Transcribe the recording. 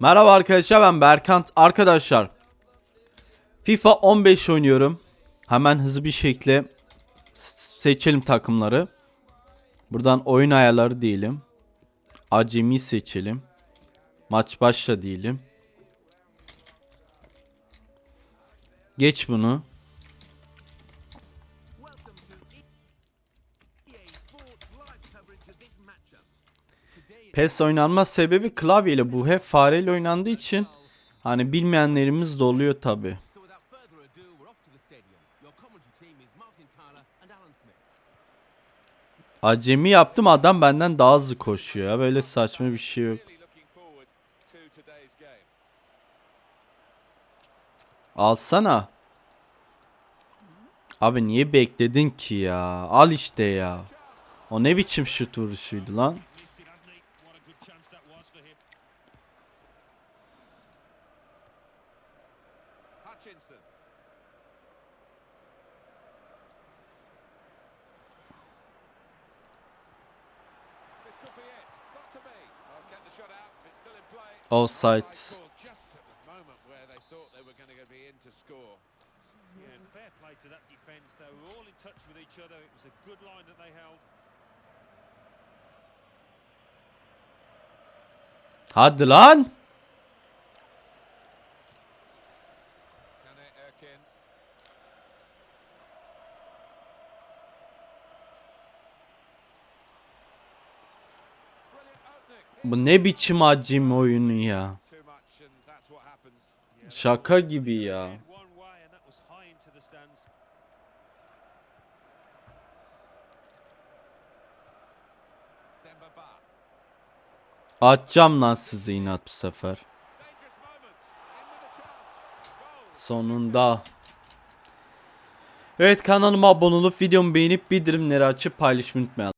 Merhaba arkadaşlar ben Berkant. Arkadaşlar FIFA 15 oynuyorum. Hemen hızlı bir şekilde seçelim takımları. Buradan oyun ayarları diyelim. Acemi seçelim. Maç başla diyelim. Geç bunu. PES oynanma sebebi klavyeyle bu hep fareyle oynandığı için hani bilmeyenlerimiz de oluyor tabi. Acemi yaptım adam benden daha hızlı koşuyor ya böyle saçma bir şey yok. Alsana. Abi niye bekledin ki ya? Al işte ya. O ne biçim şut vuruşuydu lan? To be in play offside the moment where they thought they were going to score. Yeah, and fair play to that defence. They were all in touch with each other. It was a good line that they held. Hadi lan. Bu ne biçim acemi oyunu ya? Şaka gibi ya. Atacağım lan sizi inat bu sefer. Sonunda. Evet kanalıma abone olup videomu beğenip bildirimleri açıp paylaşmayı unutmayın.